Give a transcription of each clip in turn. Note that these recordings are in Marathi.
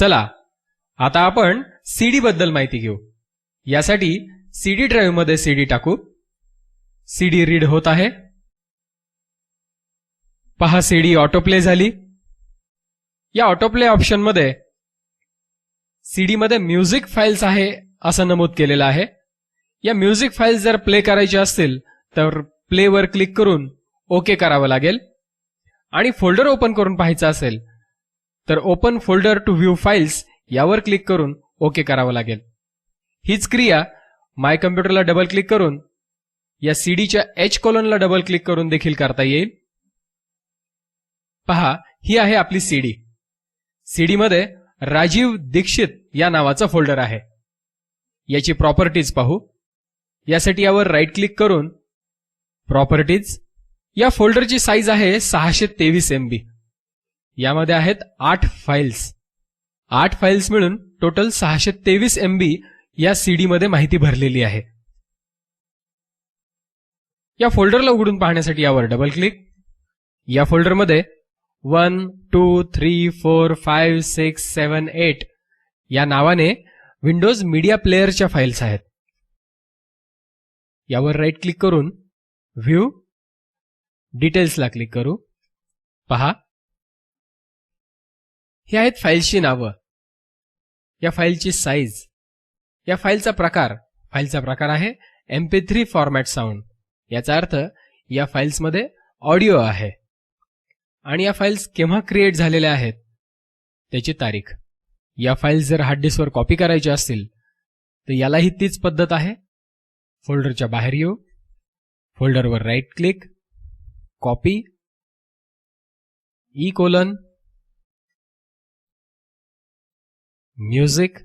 चला आता आपण सीडी बद्दल माहिती घेऊ. यासाठी सीडी ड्राईव्हमध्ये सीडी टाकू. सीडी रीड होत आहे. पहा सीडी ऑटोप्ले झाली. या ऑटोप्ले ऑप्शनमध्ये सीडीमध्ये सीडी मध्ये म्युझिक फाईल्स आहे असं नमूद केलेलं आहे. या म्युझिक फाईल्स जर प्ले करायचे असतील तर प्लेवर क्लिक करून ओके करावं लागेल. आणि फोल्डर ओपन करून पाहायचं असेल तर open folder to view files यावर क्लिक करून ओके करावं लागेल. हीच क्रिया माय कम्प्युटरला डबल क्लिक करून या सीडीच्या एच कॉलनला डबल क्लिक करून देखील करता येईल. पहा ही आहे आपली सीडी सीडी मध्ये राजीव दीक्षित या नावाचा फोल्डर आहे. याची प्रॉपर्टीज पाहू. यासाठी यावर राईट क्लिक करून प्रॉपर्टीज या फोल्डरची साईज आहे सहाशे तेवीस एमबी यामध्ये आहेत आठ फाईल्स आठ फाईल्स मिळून टोटल सहाशे तेवीस एमबी या सीडीमध्ये माहिती भरलेली आहे. या फोल्डरला उघडून पाहण्यासाठी यावर डबल क्लिक या फोल्डरमध्ये one two three four five six seven eight या नावाने विंडोज मीडिया प्लेअरच्या फाईल्स आहेत. यावर राईट क्लिक करून व्ह्यू डिटेल्सला क्लिक करू. पहा. ही आहेत फाईल्सची नावं. या फाईलची साईज या फाईलचा प्रकार. फाईलचा प्रकार आहे एमपी थ्री फॉर्मॅट साऊंड याचा अर्थ या फाईल्समध्ये ऑडिओ आहे. आणि या फाईल्स केव्हा क्रिएट झालेल्या आहेत? त्याची तारीख. या फाईल्स जर हार्ड डिस्कवर कॉपी करायच्या असतील तर यालाही तीच पद्धत आहे. फोल्डरच्या बाहेर येऊ. फोल्डरवर right click copy E colon music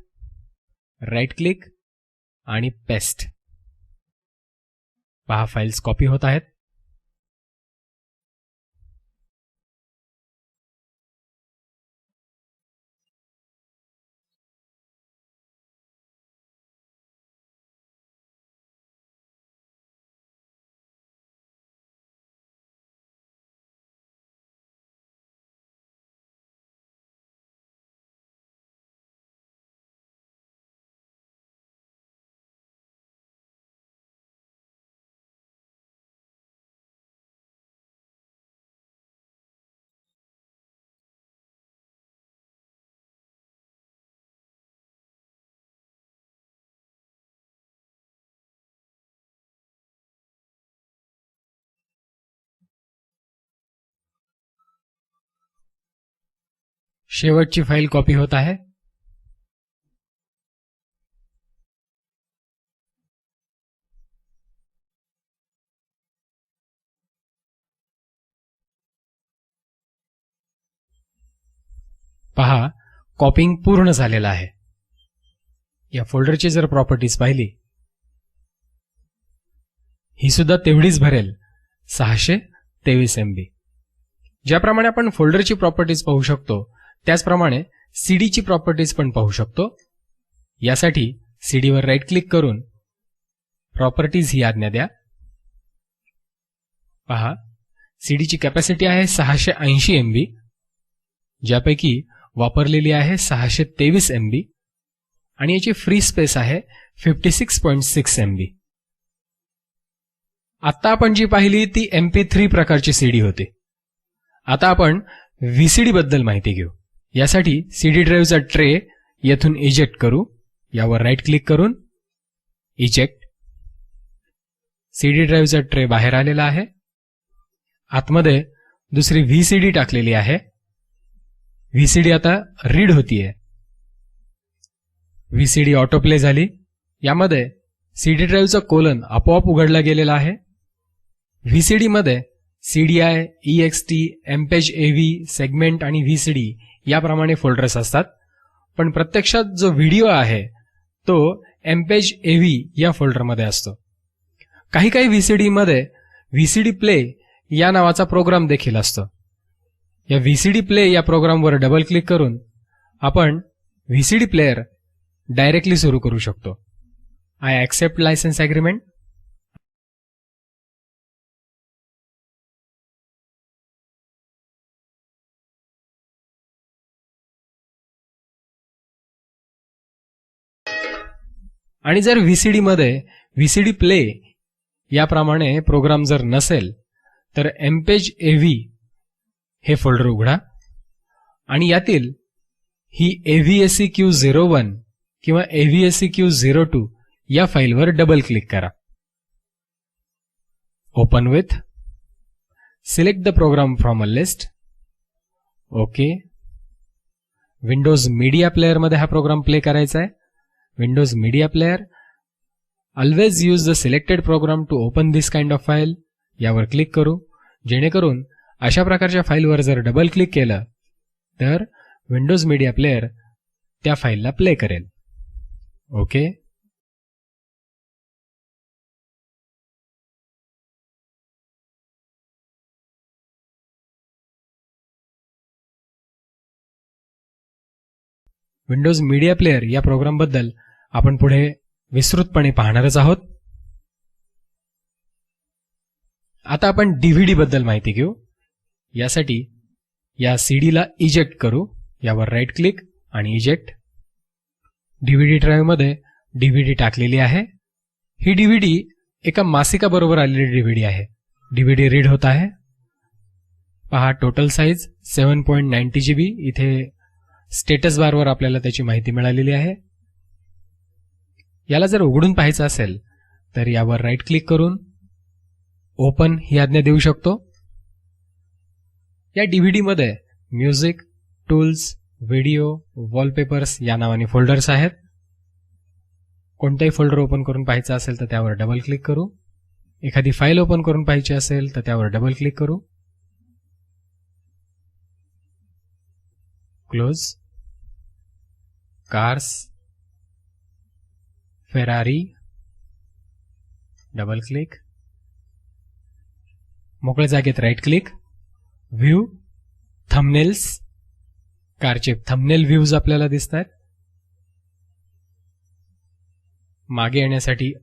right click आणि पेस्ट. पहा फाईल्स कॉपी होत आहेत. शेवटची फाईल कॉपी होत आहे. पहा कॉपिंग पूर्ण झालेलं आहे. या फोल्डरची जर प्रॉपर्टीज पाहिली ही सुद्धा तेवढीच भरेल सहाशे तेवीस एमबी ज्याप्रमाणे आपण फोल्डरची प्रॉपर्टीज पाहू शकतो त्याचप्रमाणे सीडीची प्रॉपर्टीज पण पाहू शकतो. यासाठी सीडीवर राईट क्लिक करून प्रॉपर्टीज ही आज्ञा द्या. पहा सीडीची कॅपॅसिटी आहे सहाशे ऐंशी एमबी ज्यापैकी वापरलेली आहे सहाशे तेवीस एमबी आणि याची फ्री स्पेस आहे fifty six point six MB आत्ता आपण जी पाहिली ती एमपी थ्री प्रकारची सीडी होती. आता आपण व्हीसीडी बद्दल माहिती घेऊ. यासाठी सीडी ड्राईव्हचा ट्रे येथून इजेक्ट करू. यावर राईट क्लिक करून इजेक्ट सीडी ड्राईव्हचा ट्रे बाहेर आलेला आहे. आतमध्ये दुसरी व्हीसीडी टाकलेली आहे. व्ही सी डी आता रीड होतीये. व्ही सी डी ऑटोप्ले झाली. यामध्ये सीडी ड्राईव्हचा कोलन आपोआप उघडला गेलेला आहे. व्हीसीडी मध्ये CDI EXT MPEG AV segment आणि व्ही सीडी याप्रमाणे फोल्डर्स असतात. पण प्रत्यक्षात जो व्हिडिओ आहे तो एमपेज एव्ही या फोल्डरमध्ये असतो. काही काही व्हीसीडी मध्ये व्हीसीडी प्ले या नावाचा प्रोग्राम देखील असतो. या व्हीसीडी प्ले या प्रोग्रामवर डबल क्लिक करून आपण व्हीसीडी प्लेअर डायरेक्टली सुरू करू शकतो. आय ॲक्सेप्ट लायसन्स अग्रीमेंट आणि जर व्ही सी डी मध्ये डी प्ले याप्रमाणे प्रोग्राम जर नसेल तर एमपेज एव्ही हे फोल्डर उघडा. आणि यातील ही एव्हीएससी क्यू झिरो वन किंवा एव्हीएससी क्यू झिरो टू या फाईलवर डबल क्लिक करा. Open with select the program from a list okay Windows Media प्लेअरमध्ये हा प्रोग्राम प्ले करायचा आहे. Windows Media Player. Always use the selected program to open this kind of file यावर क्लिक करू जेणेकरून अशा प्रकारच्या फाईलवर जर डबल क्लिक केलं तर विंडोज मीडिया प्लेअर त्या फाईलला प्ले करेल ओके विंडोज मीडिया प्लेअर या प्रोग्रामबद्दल आपण पुढे विस्तृतपणे पाहणारच आहोत. आता आपण डीव्हीडी बद्दल माहिती घेऊ. यासाठी या सीडीला इजेक्ट करू. यावर राईट क्लिक आणि इजेक्ट डीव्हीडी ड्राईव्हमध्ये डीव्हीडी टाकलेली आहे. ही डीव्हीडी एका मासिकाबरोबर आलेली डीव्हीडी आहे. डीव्हीडी रीड होत आहे. पहा total size seven point ninety GB इथे स्टेटस बारवर आपल्याला त्याची माहिती मिळालेली आहे. याला जर उघडून पाहायचं असेल तर यावर राईट क्लिक करून ओपन ही आज्ञा देऊ शकतो. या डीव्हीडी मध्ये म्युझिक टूल्स व्हिडिओ वॉलपेपर्स या नावाने फोल्डर्स आहेत. कोणताही फोल्डर ओपन करून पाहायचं असेल तर त्यावर डबल क्लिक करू. एखादी फाईल ओपन करून पाहिजे असेल तर त्यावर डबल क्लिक करू. Close cars Ferrari double click मोकळ्या जागेत राईट क्लिक व्ह्यू थमनेल्स कारचे थमनेल व्ह्यूज आपल्याला दिसत आहेत मागे येण्यासाठी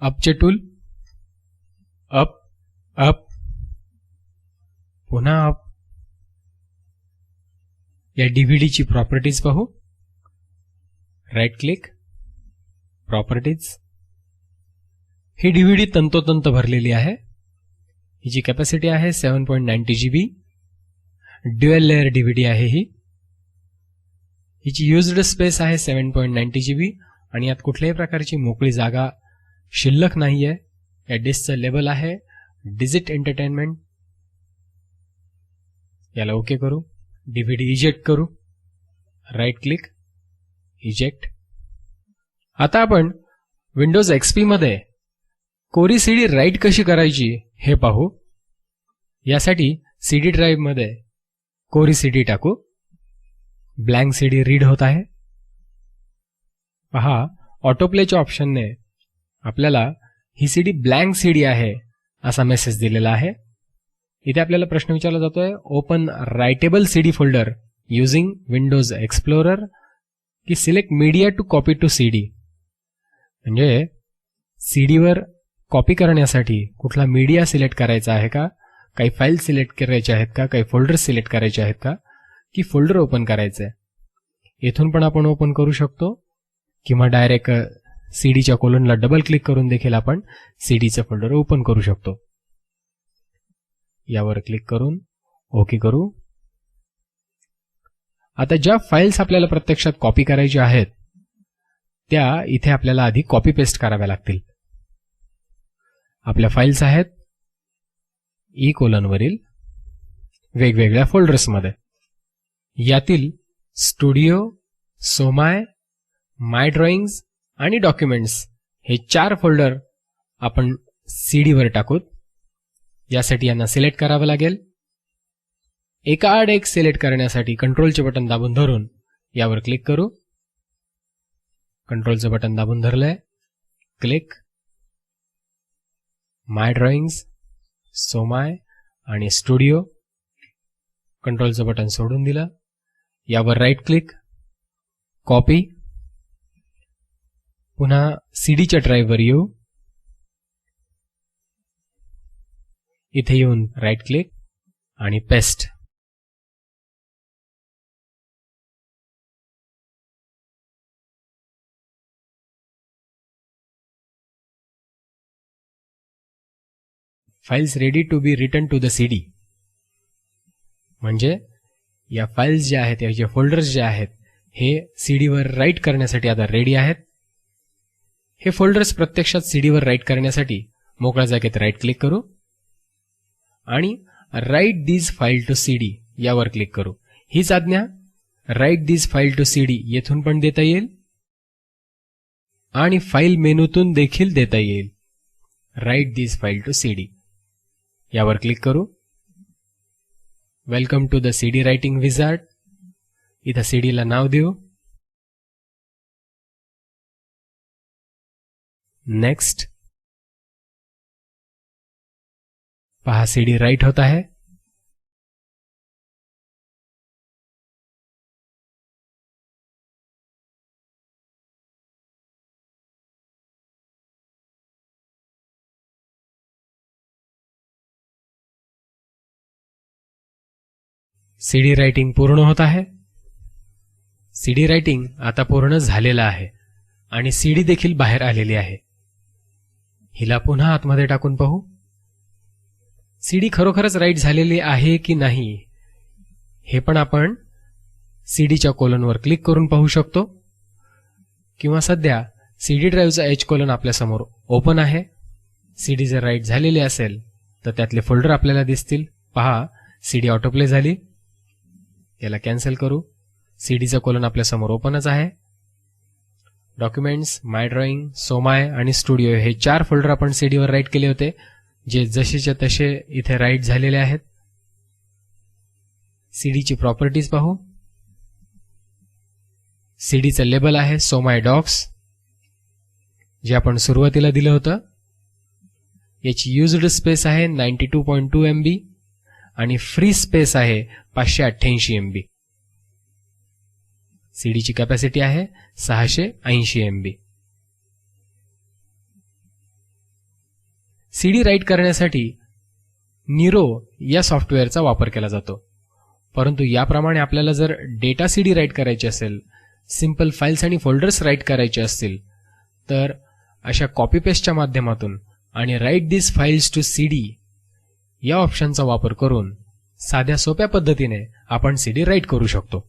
अपचे टूल अप अप पुन्हा अप या डीव्हीडीची प्रॉपर्टीज पाहू. Right click properties. ही डीव्हीडी तंतोतंत भरलेली आहे. हिची कॅपॅसिटी आहे seven point ninety G B dual layer DVD आहे ही. हिची युज्ड स्पेस आहे सेवन पॉईंट नाईन्टी जी बी आणि यात कुठल्याही प्रकारची मोकळी जागा शिल्लक नाही आहे या डिस्कचं लेबल आहे डिजिट एंटरटेनमेंट याला ओके करू. डीव्हीडी इजेक्ट करू. राईट क्लिक इजेक्ट आता आपण विंडोज एक्सपी मध्ये कोरी सीडी राईट कशी करायची हे पाहू. यासाठी सीडी डी ड्राईव्हमध्ये कोरी सीडी टाकू. ब्लँक सीडी रीड होत आहे. पहा ऑटोप्लेच्या ऑप्शनने आपल्याला ही सीडी ब्लँक सीडी आहे असा मेसेज दिलेला आहे. इथे आपल्याला प्रश्न विचारला जातोय open writable CD folder using Windows Explorer की select media to copy to C D म्हणजे सी डीवर कॉपी करण्यासाठी कुठला मीडिया सिलेक्ट करायचा आहे का? काही फाईल सिलेक्ट करायचे आहेत का? काही फोल्डर सिलेक्ट करायचे आहेत का? की फोल्डर ओपन करायचं आहे येथून पण आपण ओपन करू शकतो. किंवा डायरेक्ट सीडीच्या कोलनला डबल क्लिक करून देखील आपण सी डीचं फोल्डर ओपन करू शकतो. यावर क्लिक करून ओके करू. आता ज्या फाईल्स आपल्याला प्रत्यक्षात कॉपी करायच्या आहेत त्या इथे आपल्याला आधी कॉपी पेस्ट कराव्या लागतील. आपल्या फाईल्स आहेत e ई कोलनवरील वेगवेगळ्या फोल्डर्समध्ये यातील स्टुडिओ सोमाय माय ड्रॉइंग्स आणि डॉक्युमेंट्स हे चार फोल्डर आपण सी डीवर टाकूत. यासाठी यांना सिलेक्ट करावं लागेल. एका आड एक सिलेक्ट करण्यासाठी कंट्रोलचे बटन दाबून धरून यावर क्लिक करू. कंट्रोलचं बटन दाबून धरलंय. क्लिक माय ड्रॉइंग्स सोमाय आणि स्टुडिओ कंट्रोलचं बटन सोडून दिलं. यावर राईट क्लिक कॉपी पुन्हा सीडीच्या ड्राईव्हवर येऊ. इथे येऊन राईट क्लिक आणि paste files ready to be return to the C D म्हणजे या फाईल्स ज्या आहेत या जे फोल्डर्स जे आहेत हे सी डीवर राईट करण्यासाठी आता रेडी आहेत. हे फोल्डर्स प्रत्यक्षात सी डीवर राईट करण्यासाठी मोकळ्या जागेत राईट क्लिक करू. आणि write this file to C D यावर क्लिक करू. हीच आज्ञा write this file to C D येथून पण देता येईल. आणि फाईल मेनूतून देखील देता येईल. Write this file to CD यावर क्लिक करू। Welcome to the C D writing wizard इथं सीडीला नाव देऊ। नेक्स्ट। पहा सी डी राईट होत आहे। सीडी रायटिंग पूर्ण होत आहे. सीडी रायटिंग आता पूर्ण झालेलं आहे आणि सीडी देखील बाहेर आलेली आहे. हिला पुन्हा आतमध्ये टाकून पाहू. सीडी खरोखरच राईट झालेली आहे की नाही हे पण आपण सीडीच्या कोलनवर क्लिक करून पाहू शकतो. किंवा सध्या सीडी ड्राईव्हचा एच कोलन आपल्यासमोर ओपन आहे. सीडी जर राईट झालेली असेल तर त्यातले फोल्डर आपल्याला दिसतील. पहा सीडी ऑटोप्ले झाली. याला कॅन्सल करू. सीडीचा कोलन आपल्यासमोर ओपनच आहे. डॉक्युमेंट्स माय ड्रॉइंग सोमाय आणि स्टुडिओ हे चार फोल्डर आपण सीडीवर राईट केले होते जे जसेच्या तसे इथे राईट झालेले आहेत. सीडीची प्रॉपर्टीज पाहू. सीडीचं लेबल आहे सोमाय डॉक्स जे आपण सुरुवातीला दिलं होतं. याची युज्ड स्पेस आहे ninety two point two M B. आणि फ्री स्पेस आहे पाचशे अठ्ठ्याऐंशी एम बी सीडीची कॅपॅसिटी आहे सहाशे ऐंशी एम बी सीडी राईट करण्यासाठी निरो या सॉफ्टवेअरचा वापर केला जातो. परंतु याप्रमाणे आपल्याला जर डेटा सीडी राईट करायची असेल सिंपल फाईल्स आणि फोल्डर्स राईट करायचे असतील तर अशा कॉपी पेस्टच्या माध्यमातून आणि write this files to CD या ऑप्शनचा वापर करून साध्या सोप्या पद्धतीने आपण सीडी राईट करू शकतो.